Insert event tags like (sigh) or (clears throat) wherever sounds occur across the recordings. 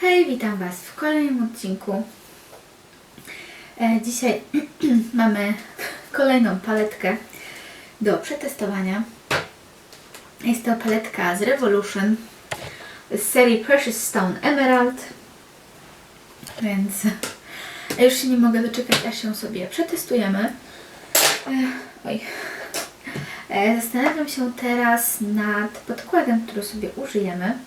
Hej, witam Was w kolejnym odcinku. E, dzisiaj (clears throat) mamy kolejną paletkę do przetestowania. Jest to paletka z Revolution z serii Precious Stone Emerald. Więc już się nie mogę doczekać, aż ją sobie przetestujemy. E, oj. E, Zastanawiam się teraz nad podkładem, który sobie użyjemy.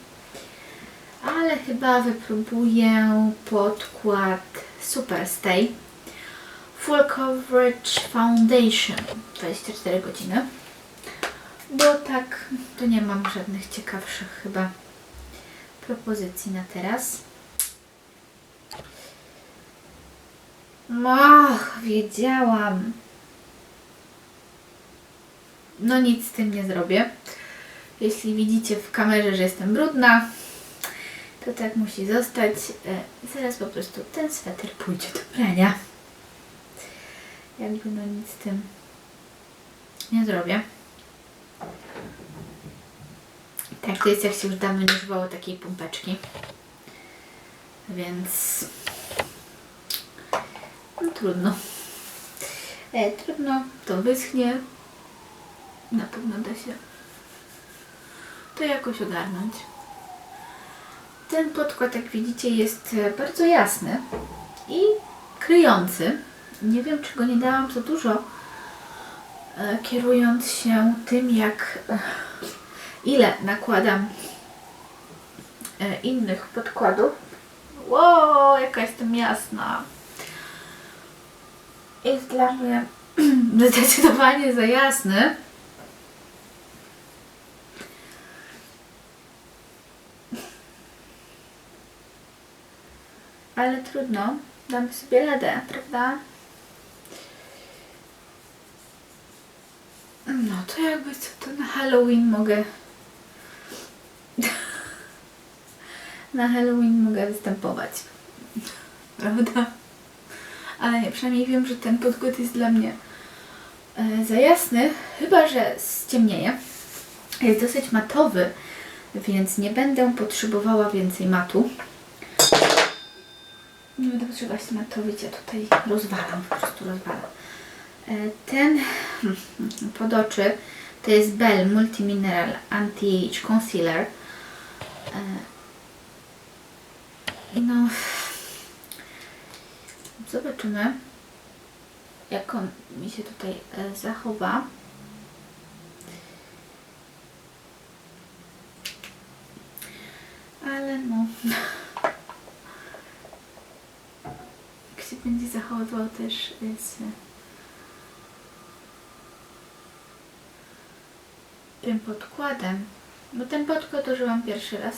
Ale chyba wypróbuję podkład Superstay Full Coverage Foundation 24 godziny. Bo tak, to nie mam żadnych ciekawszych chyba propozycji na teraz. Och, wiedziałam. No nic z tym nie zrobię. Jeśli widzicie w kamerze, że jestem brudna, to tak musi zostać. E, zaraz po prostu ten sweter pójdzie do prania. Jakby no nic z tym nie zrobię. Tak, to jest jak się już dawno nie używało takiej pompeczki. Więc no trudno. E, trudno, to wyschnie. Na pewno da się to jakoś ogarnąć. Ten podkład, jak widzicie, jest e, bardzo jasny i kryjący. Nie wiem, czy go nie dałam za dużo, e, kierując się tym, jak e, ile nakładam innych podkładów. Wow, jaka jestem jasna. Jest dla mnie (clears throat) zdecydowanie za jasny. Ale trudno, damy sobie radę, prawda? No to jakby co, to na Halloween mogę... (laughs) na Halloween mogę występować. Prawda? Ale nie, przynajmniej wiem, że ten podkład jest dla mnie e, za jasny, chyba że ściemnieje. Jest dosyć matowy, więc nie będę potrzebowała więcej matu. Nie będę matowić, ja tutaj rozwalam, po prostu rozwalam. E, Ten (laughs) hmm, pod oczy to jest Bell Multimineral Anti-Age Concealer. E, I no, zobaczymy, jak on mi się tutaj e, zachowa. Ale no, (laughs) jak się będzie zachowywał też z tym podkładem. Bo ten podkład użyłam pierwszy raz.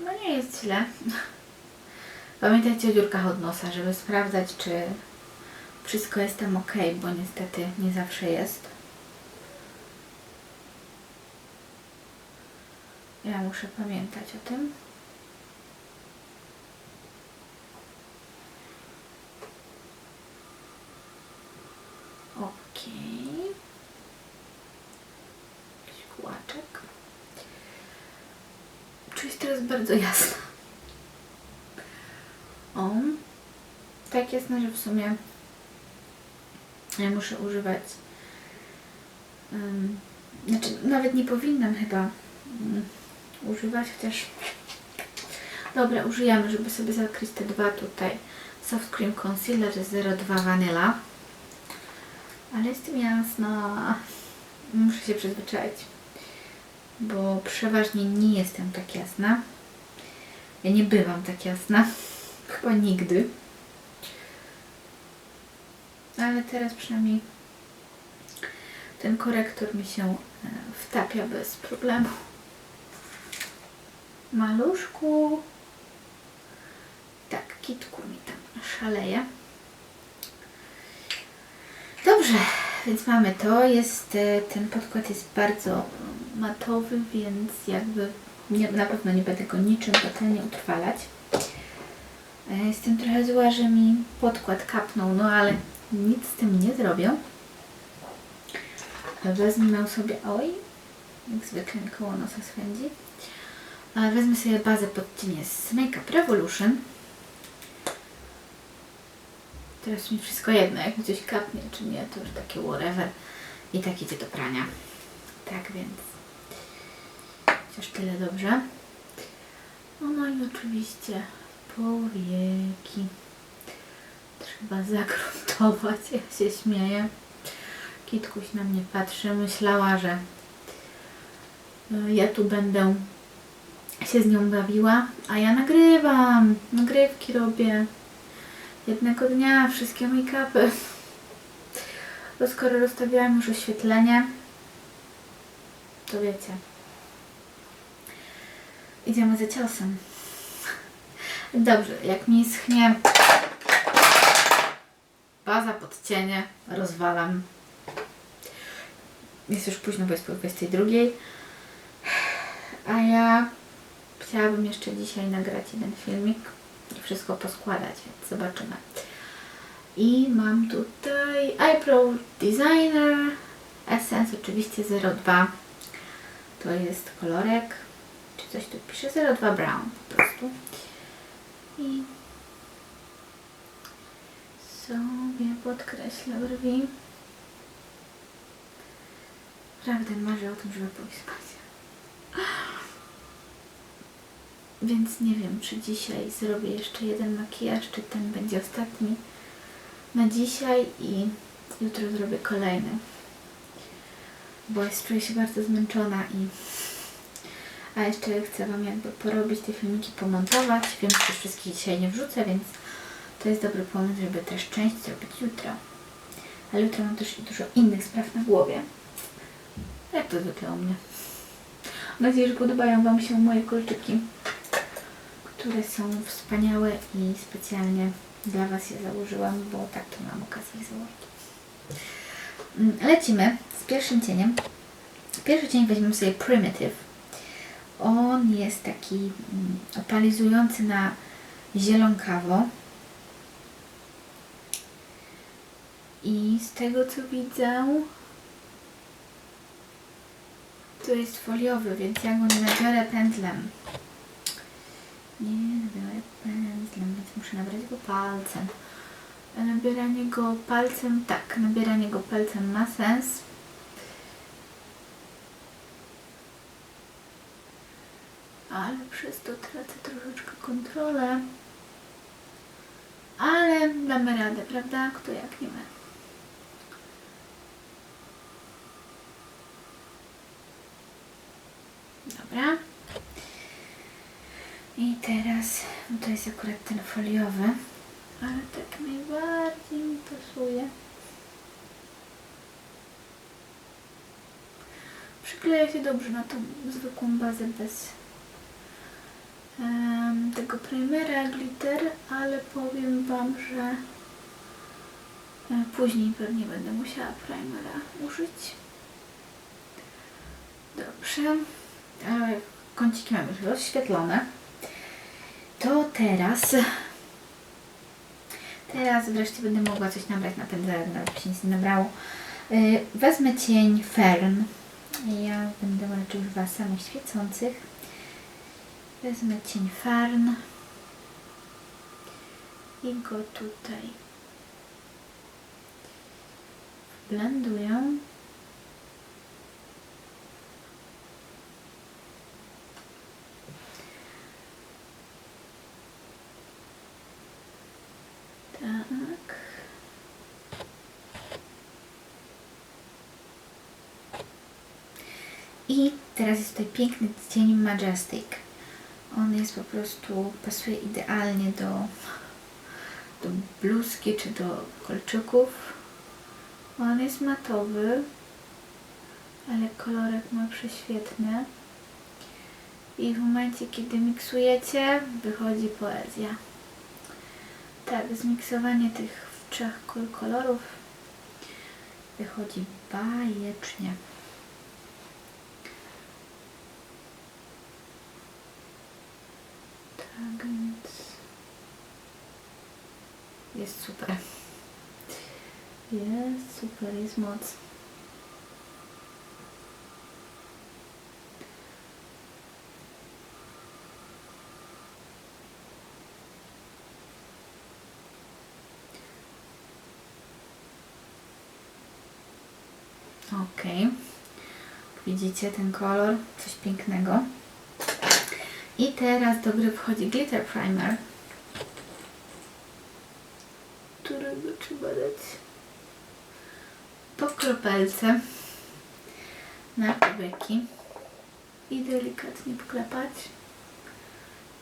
No nie jest źle. (laughs) Pamiętajcie o dziurkach od nosa, żeby sprawdzać, czy wszystko jest tam ok, bo niestety nie zawsze jest. Ja muszę pamiętać o tym. Ok. Jakiś kłaczek. Czy jest teraz bardzo jasna? O. Tak jasna, że w sumie ja muszę używać. Um, znaczy, nawet nie powinnam chyba um, używać, chociaż. Dobra, użyjemy, żeby sobie zakryć te dwa tutaj. Soft Cream Concealer 02 Vanilla. Ale jestem jasna. Muszę się przyzwyczaić. Bo przeważnie nie jestem tak jasna. Ja nie bywam tak jasna. (laughs) Chyba nigdy. Ale teraz przynajmniej ten korektor mi się e, wtapia bez problemu. Maluszku. Tak, kitku mi tam szaleje. Dobrze, więc mamy to. Jest, e, ten podkład jest bardzo matowy, więc jakby nie, na pewno nie będę go niczym totalnie utrwalać. E, Jestem trochę zła, że mi podkład kapnął, no ale nic z tym nie zrobię. Wezmę sobie, oj, jak zwykle koło nosa swędzi. Wezmę sobie bazę pod cienie z Make Up Revolution. Teraz mi wszystko jedno, jak mi coś kapnie czy nie, to już takie whatever. I tak idzie do prania. Tak więc. Chociaż tyle dobrze. No, no i oczywiście powieki. Trzeba zagruntować. Ja się śmieję. Kitkuś na mnie patrzy. Myślała, że y, ja tu będę się z nią bawiła, a ja nagrywam. Nagrywki robię. Jednego dnia wszystkie make-upy. To skoro rozstawiałam już oświetlenie, to wiecie. Idziemy za ciosem. Dobrze, jak mi schnie baza pod cienie, rozwalam. Jest już późno, bo jest po 22. A ja chciałabym jeszcze dzisiaj nagrać jeden filmik i wszystko poskładać, więc zobaczymy. I mam tutaj Eyebrow Designer Essence oczywiście 02. To jest kolorek, coś tu pisze, 02 Brown po prostu. I sobie podkreślę brwi. Prawdę marzę o tym, żeby pójść spać. (gasps) Więc nie wiem, czy dzisiaj zrobię jeszcze jeden makijaż, czy ten będzie ostatni na dzisiaj i jutro zrobię kolejny. Bo jest, czuję się bardzo zmęczona i a jeszcze chcę Wam jakby porobić te filmiki, pomontować. Wiem, że też wszystkich dzisiaj nie wrzucę, więc to jest dobry pomysł, żeby też część zrobić jutro. Ale jutro mam też dużo innych spraw na głowie. Jak to zwykle u mnie. Mam nadzieję, że podobają Wam się moje kolczyki, które są wspaniałe i specjalnie dla Was je założyłam, bo tak to mam okazję ich założyć. Mm, Lecimy z pierwszym cieniem. Pierwszy cień weźmiemy sobie Primitive. On jest taki mm, opalizujący na zielonkawo. I z tego co widzę, to jest foliowy, więc ja go nie nabiorę pędzlem. Nie nabiorę pędzlem, więc muszę nabrać go palcem. A nabieranie go palcem, tak, nabieranie go palcem ma sens. Ale przez to tracę troszeczkę kontrolę. Ale damy radę, prawda? Kto jak nie my. Dobra. I teraz, no to jest akurat ten foliowy, ale tak najbardziej mi pasuje. Przykleja się dobrze na tą zwykłą bazę bez tego primera glitter, ale powiem Wam, że e, później pewnie będę musiała primera użyć. Dobrze. Ale kąciki mam już rozświetlone. To teraz teraz wreszcie będę mogła coś nabrać na pędzelek, nawet się nic nie nabrało. Yy, wezmę cień Fern. Ja będę raczej używała samych świecących. Wezmę cień Fern i go tutaj blenduję. Tak. I teraz jest tutaj piękny cień Majestic. Jest po prostu, pasuje idealnie do, do bluzki czy do kolczyków. On jest matowy, ale kolorek ma prześwietny. I w momencie, kiedy miksujecie, wychodzi poezja. Tak, zmiksowanie tych trzech kol- kolorów wychodzi bajecznie. Tak więc jest super. Jest super, jest moc. Ok. Widzicie ten kolor? Coś pięknego. I teraz do gry wchodzi Glitter Primer, którego trzeba dać? Po kropelce. Na powieki i delikatnie wklepać.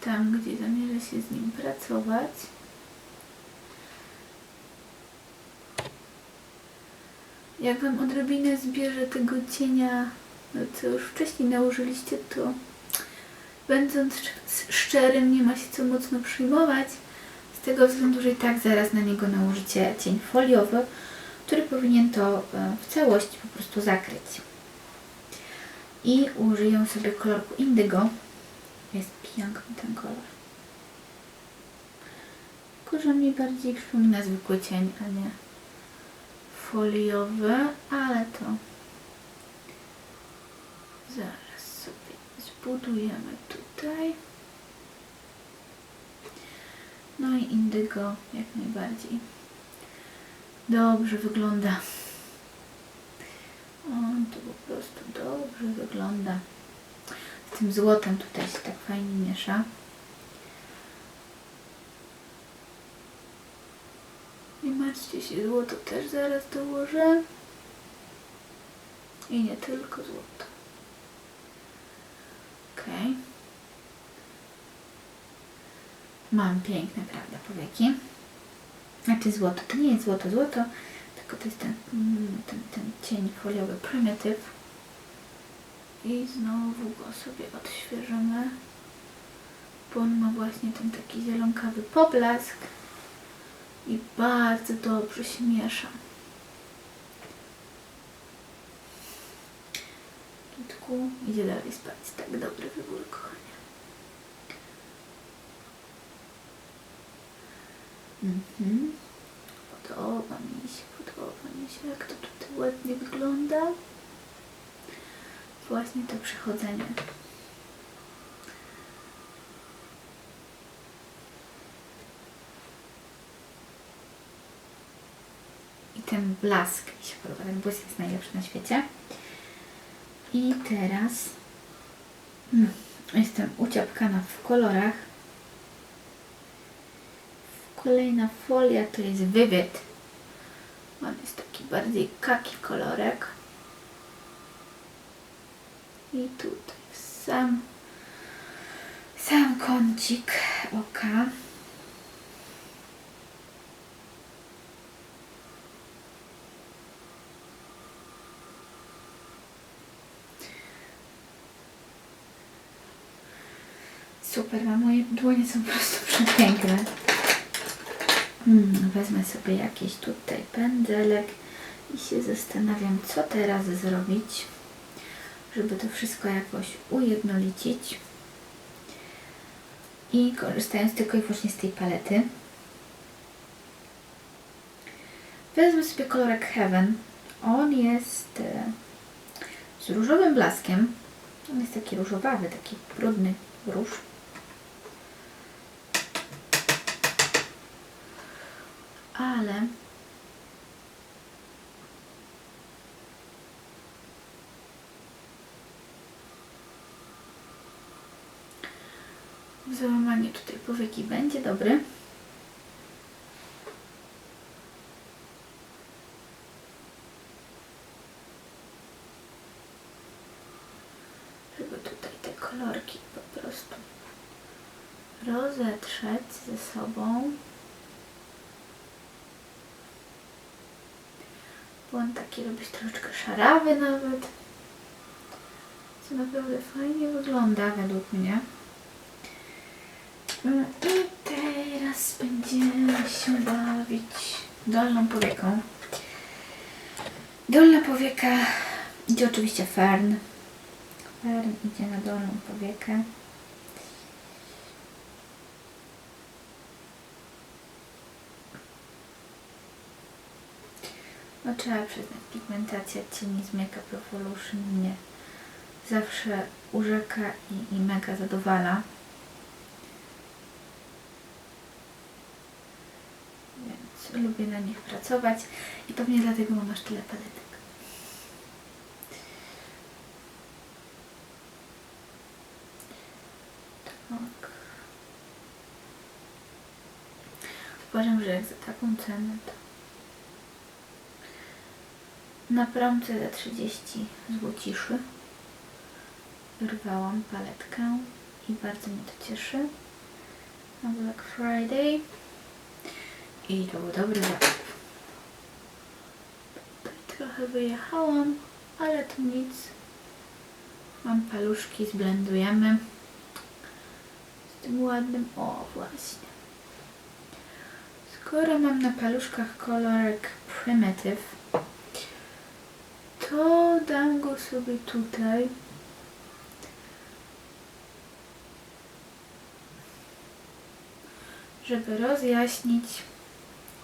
Tam, gdzie zamierza się z nim pracować. Jak Wam odrobinę zbierze tego cienia, no co już wcześniej nałożyliście, to będąc sz- szczerym, nie ma się co mocno przyjmować. Z tego względu, że i tak zaraz na niego nałożycie cień foliowy, który powinien to e, w całości po prostu zakryć. I użyję sobie kolorku Indigo. Jest piękny ten kolor. Tylko, że mi bardziej przypomina zwykły cień, a nie foliowy, ale to zaraz sobie zbudujemy tutaj. No i indygo jak najbardziej dobrze wygląda. On to po prostu dobrze wygląda. Z tym złotem tutaj się tak fajnie miesza. Nie martwcie się, złoto też zaraz dołożę. I nie tylko złoto. Okej. Mam piękne, prawda, powieki. Znaczy złoto, to nie jest złoto, złoto, tylko to jest ten, mm, ten, ten cień foliowy Primitive. I znowu go sobie odświeżymy, bo on ma właśnie ten taki zielonkawy poblask i bardzo dobrze się miesza. Kitku idzie dalej spać. Tak, dobry wybór, kochanie. Mhm. Podoba mi się, podoba mi się, jak to tutaj ładnie wygląda. Właśnie to przechodzenie. I ten blask mi się podoba, ten błysk jest najlepszy na świecie. I teraz mm, jestem uciapkana w kolorach. Kolejna folia to jest Vivid. On jest taki bardziej kaki kolorek. I tutaj sam, sam kącik oka. Super, a moje dłonie są po prostu (laughs) przepiękne. Hmm, wezmę sobie jakiś tutaj pędzelek i się zastanawiam, co teraz zrobić, żeby to wszystko jakoś ujednolicić. I korzystając tylko i wyłącznie z tej palety, wezmę sobie kolorek Heaven. On jest e, z różowym blaskiem. On jest taki różowawy, taki brudny róż. Ale załamanie tutaj powieki będzie dobry. Tutaj te kolorki po prostu rozetrzeć ze sobą. Bo on taki robić troszeczkę szarawy nawet. Co naprawdę fajnie wygląda według mnie. Mm, I teraz będziemy się bawić dolną powieką. Dolna powieka idzie oczywiście fern. Fern idzie na dolną powiekę. No trzeba przyznać, pigmentacja cieni z Makeup Revolution mnie zawsze urzeka i, i mega zadowala. Więc lubię na nich pracować i pewnie dlatego mam aż tyle paletek. Tak. Uważam, że jak za taką cenę to na promce za 30 złociszy wyrwałam paletkę i bardzo mnie to cieszy. Na Black Friday i to był dobry zakup. Trochę wyjechałam, ale to nic. Mam paluszki, zblendujemy z tym ładnym, o właśnie. Skoro mam na paluszkach kolorek Primitive, to dam go sobie tutaj. Żeby rozjaśnić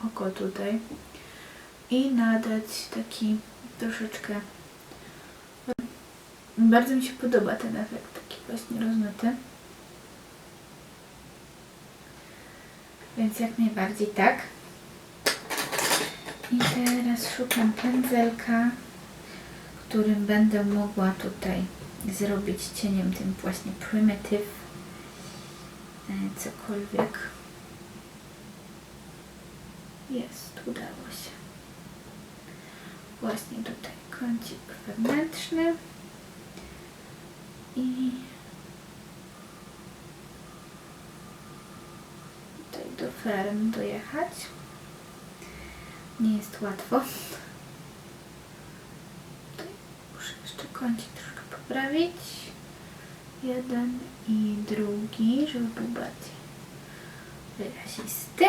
oko tutaj i nadać taki troszeczkę. Bardzo mi się podoba ten efekt, taki właśnie rozmyty. Więc jak najbardziej tak. I teraz szukam pędzelka, którym będę mogła tutaj zrobić cieniem tym właśnie primitive cokolwiek. Jest, udało się. Właśnie tutaj kącik wewnętrzny i tutaj do ferm dojechać. Nie jest łatwo. Tutaj muszę jeszcze kącik troszkę poprawić. Jeden i drugi, żeby był bardziej wyrazisty.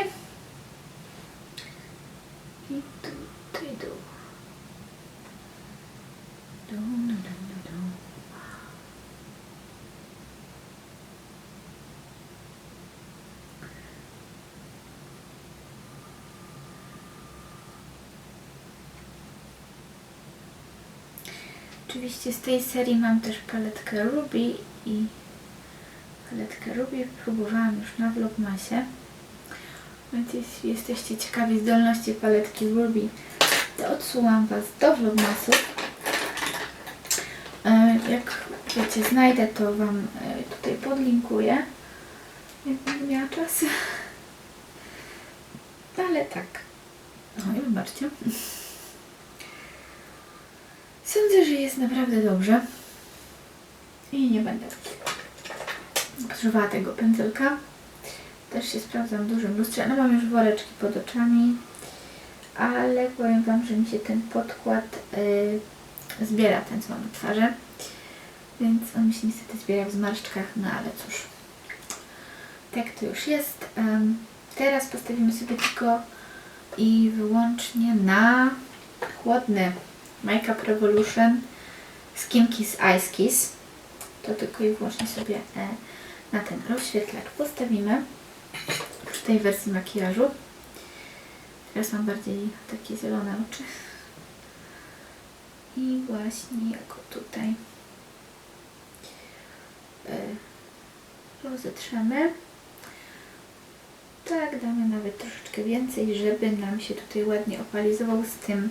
Oczywiście z tej serii mam też paletkę Ruby i paletkę Ruby próbowałam już na Vlogmasie. Więc jeśli jesteście ciekawi zdolności paletki Ruby, to odsyłam Was do Vlogmasu. E, Jak wiecie, znajdę to Wam e, tutaj podlinkuję, jak będę miała czas. (laughs) Ale tak. O, i wybaczcie. Sądzę, że jest naprawdę dobrze. I nie będę używała tego pędzelka. Też się sprawdzam w dużym lustrze. No mam już woreczki pod oczami. Ale powiem Wam, że mi się ten podkład yy, zbiera, ten co mam na twarzy. Więc on mi się niestety zbiera w zmarszczkach, no ale cóż. Tak to już jest. Ym, teraz postawimy sobie tylko i wyłącznie na chłodny Makeup Revolution Skin Kiss Ice Kiss. To tylko i wyłącznie sobie e, na ten rozświetlacz postawimy przy tej wersji makijażu. Teraz mam bardziej takie zielone oczy. I właśnie jako tutaj e, rozetrzemy. Tak, damy nawet troszeczkę więcej, żeby nam się tutaj ładnie opalizował z tym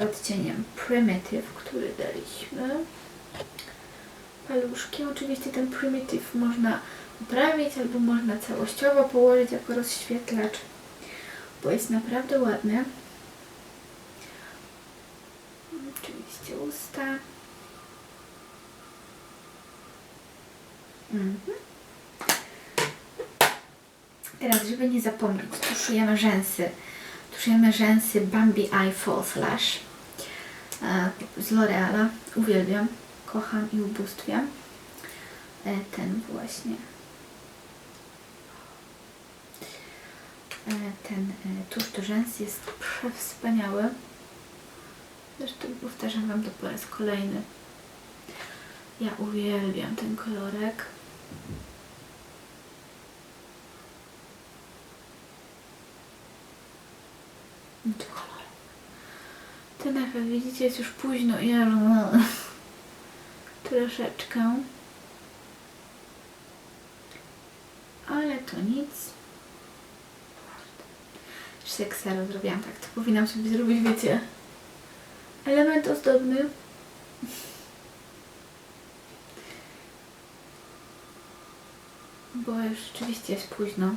odcieniem Primitive, który daliśmy. Paluszki. Oczywiście ten Primitive można poprawić albo można całościowo położyć jako rozświetlacz, bo jest naprawdę ładny. Oczywiście usta. Mhm. Teraz, żeby nie zapomnieć, tuszujemy rzęsy. Tuszujemy rzęsy Bambi Eye False Lash e, z L'Oreala. Uwielbiam, kocham i ubóstwiam. E, ten właśnie. E, ten tusz do rzęs jest przewspaniały. Zresztą powtarzam Wam to po raz kolejny. Ja uwielbiam ten kolorek. To kolor. Efekt, widzicie, jest już późno i ja (laughs) troszeczkę. Ale to nic. Seksero zrobiłam tak, to powinnam sobie zrobić, wiecie, element ozdobny. bo już rzeczywiście jest późno.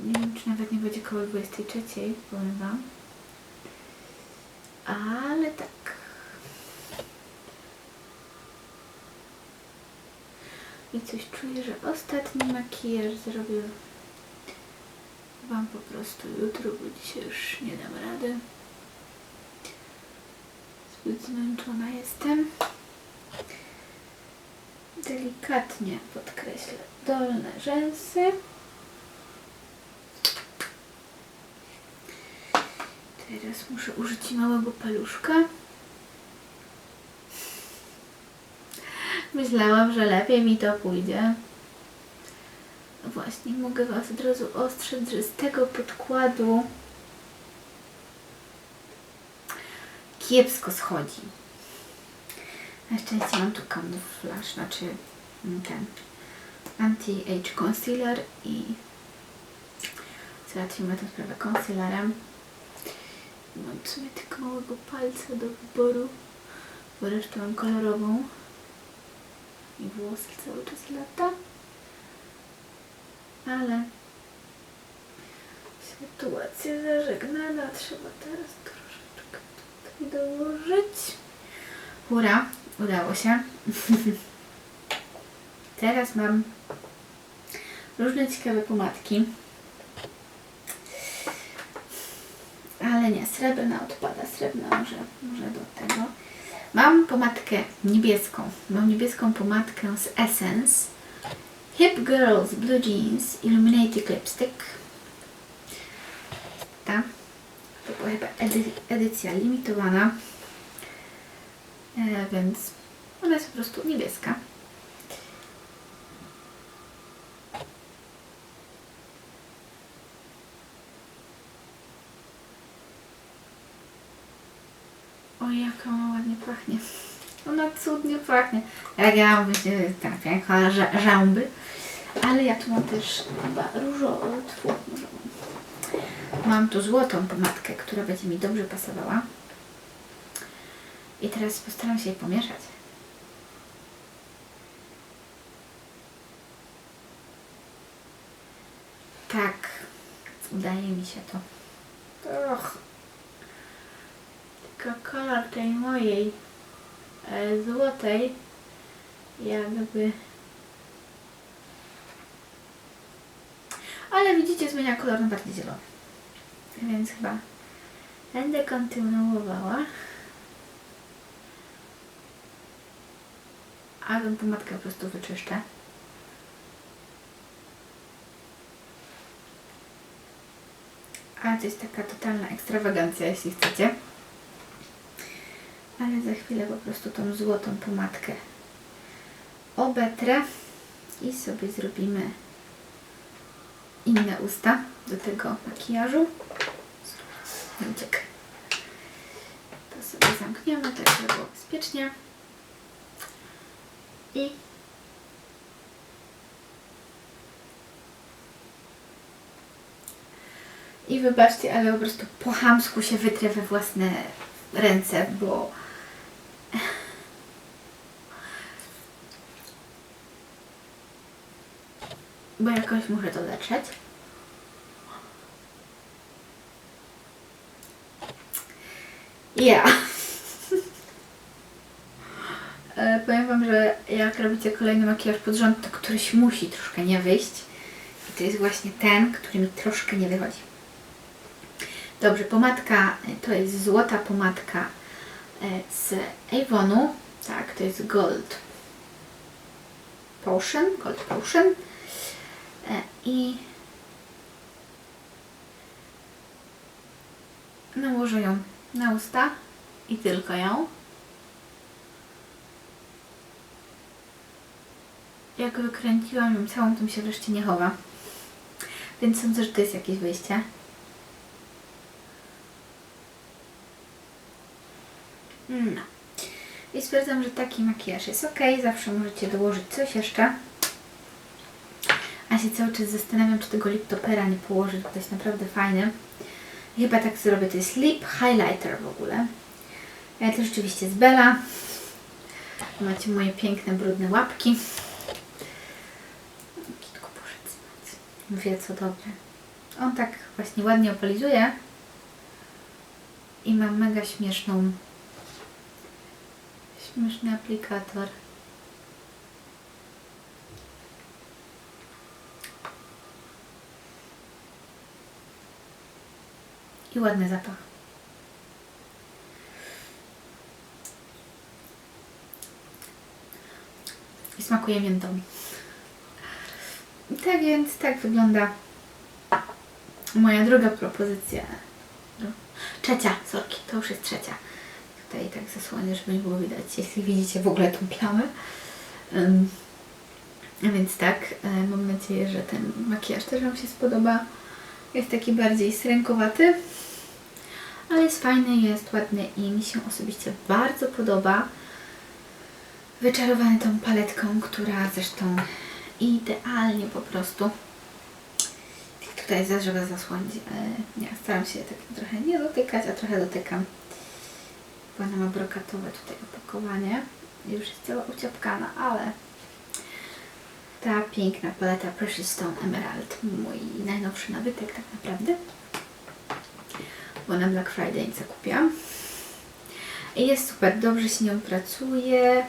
Nie wiem, czy nawet nie będzie koło 23, powiem Wam. Ale tak. I coś czuję, że ostatni makijaż zrobię Wam po prostu jutro, bo dzisiaj już nie dam rady. Zbyt zmęczona jestem. Delikatnie podkreślę dolne rzęsy. Teraz muszę użyć małego paluszka. Myślałam, że lepiej mi to pójdzie. Właśnie, mogę Was od razu ostrzec, że z tego podkładu kiepsko schodzi. Na szczęście mam tu kamuflaż, znaczy mm, ten anti-age concealer i załatwimy tę sprawę concealerem. Mam w sumie tylko małego palca do wyboru, bo resztę mam kolorową i włoski cały czas lata. Ale sytuacja zażegnana, trzeba teraz troszeczkę tutaj dołożyć. Hurra, udało się. (laughs) Teraz mam różne ciekawe pomadki. Ale nie, srebrna odpada, srebrna może, może do tego. Mam pomadkę niebieską. Mam niebieską pomadkę z Essence. Hip Girls Blue Jeans Illuminating Lipstick. Ta. To była chyba edy edycja limitowana. E, więc ona jest po prostu niebieska. Oj, jaka ona ładnie pachnie. Ona cudnie pachnie. Jak ja właśnie tak piękna ża-. Ale ja tu mam też chyba różową. Mam tu złotą pomadkę, która będzie mi dobrze pasowała. I teraz postaram się je pomieszać. Tak, udaje mi się to. Och. Kolor tej mojej e, złotej jakby. Ale widzicie zmienia kolor na bardziej zielony. Więc chyba będę kontynuowała. A tę pomadkę po prostu wyczyszczę. A to jest taka totalna ekstrawagancja jeśli chcecie ale za chwilę po prostu tą złotą pomadkę obetrę i sobie zrobimy inne usta do tego makijażu. Uciek. To sobie zamkniemy, tak żeby było bezpiecznie. I I wybaczcie, ale po prostu po chamsku się wytrę we własne ręce, bo bo jakoś muszę to leczyć. Ja. (laughs) E, Powiem Wam, że jak robicie kolejny makijaż pod rząd, to któryś musi troszkę nie wyjść. I to jest właśnie ten, który mi troszkę nie wychodzi. Dobrze, pomadka e, to jest złota pomadka e, z Avonu. Tak, to jest Gold Potion. Gold Potion. I nałożę ją na usta i tylko ją. Jak wykręciłam ją całą, to mi się wreszcie nie chowa. Więc sądzę, że to jest jakieś wyjście. No. I stwierdzam, że taki makijaż jest ok. Zawsze możecie dołożyć coś jeszcze. A się cały czas zastanawiam, czy tego lip topera nie położyć, bo to jest naprawdę fajne. Chyba tak zrobię. To jest lip highlighter w ogóle. Ja to rzeczywiście z Bella. Macie moje piękne, brudne łapki. wie co dobrze. On tak właśnie ładnie opalizuje i ma mega śmieszną śmieszny aplikator. I ładny zapach. I smakuje miętą. Tak więc tak wygląda moja druga propozycja. Trzecia, sorki, to już jest trzecia. Tutaj tak zasłonię, żeby nie było widać, jeśli widzicie w ogóle tą plamę. A więc tak, mam nadzieję, że ten makijaż też Wam się spodoba. Jest taki bardziej srękowaty, ale jest fajny, jest ładny i mi się osobiście bardzo podoba. Wyczarowany tą paletką, która zresztą idealnie po prostu tutaj za żeby zasłonić. E, nie, staram się tak trochę nie dotykać, a trochę dotykam. Bo ona ma brokatowe tutaj opakowanie. Już jest cała uciapkana, ale ta piękna paleta Precious Stone Emerald, mój najnowszy nabytek tak naprawdę. Bo na Black Friday zakupiłam. I jest super, dobrze się nią pracuje,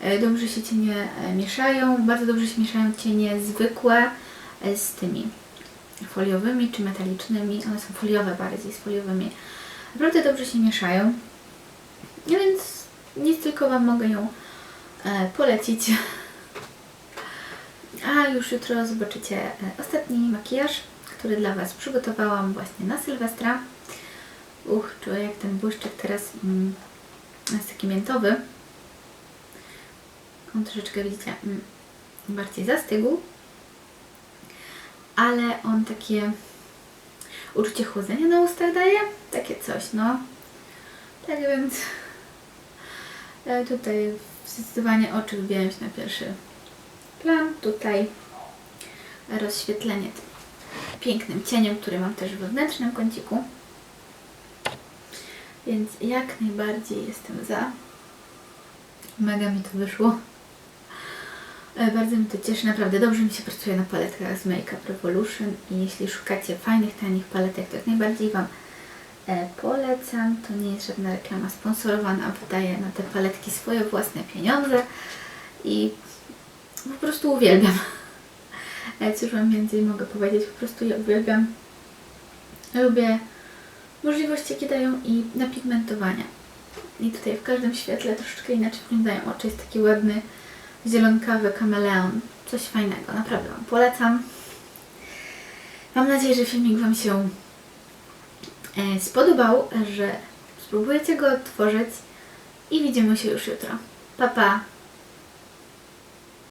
e, dobrze się cienie e, mieszają, bardzo dobrze się mieszają cienie zwykłe e, z tymi foliowymi czy metalicznymi. One są foliowe bardziej, z foliowymi. Naprawdę dobrze się mieszają. No więc nic tylko Wam mogę ją polecić. (laughs) A już jutro zobaczycie ostatni makijaż, który dla Was przygotowałam właśnie na Sylwestra. Uch, czuję jak ten błyszczyk teraz mm, jest taki miętowy. On troszeczkę, widzicie, mm, bardziej zastygł ale on takie uczucie chłodzenia na ustach daje. Takie coś, no. Tak więc e, tutaj zdecydowanie oczy wybijałem się na pierwszy plan. Tutaj rozświetlenie pięknym cieniem, który mam też w wewnętrznym kąciku. Więc jak najbardziej jestem za. Mega mi to wyszło. E, Bardzo mnie to cieszy, naprawdę dobrze mi się pracuje na paletkach z Makeup Revolution i jeśli szukacie fajnych, tanich paletek, to jak najbardziej Wam e, polecam. To nie jest żadna reklama sponsorowana, wydaję na te paletki swoje własne pieniądze i po prostu uwielbiam. E, Cóż Wam więcej mogę powiedzieć, po prostu je uwielbiam. Lubię możliwości, jakie dają i napigmentowania. I tutaj w każdym świetle troszeczkę inaczej wyglądają oczy. Jest taki ładny zielonkawy kameleon. Coś fajnego, naprawdę Wam polecam. Mam nadzieję, że filmik Wam się e, spodobał, że spróbujecie go odtworzyć i widzimy się już jutro. Pa, pa!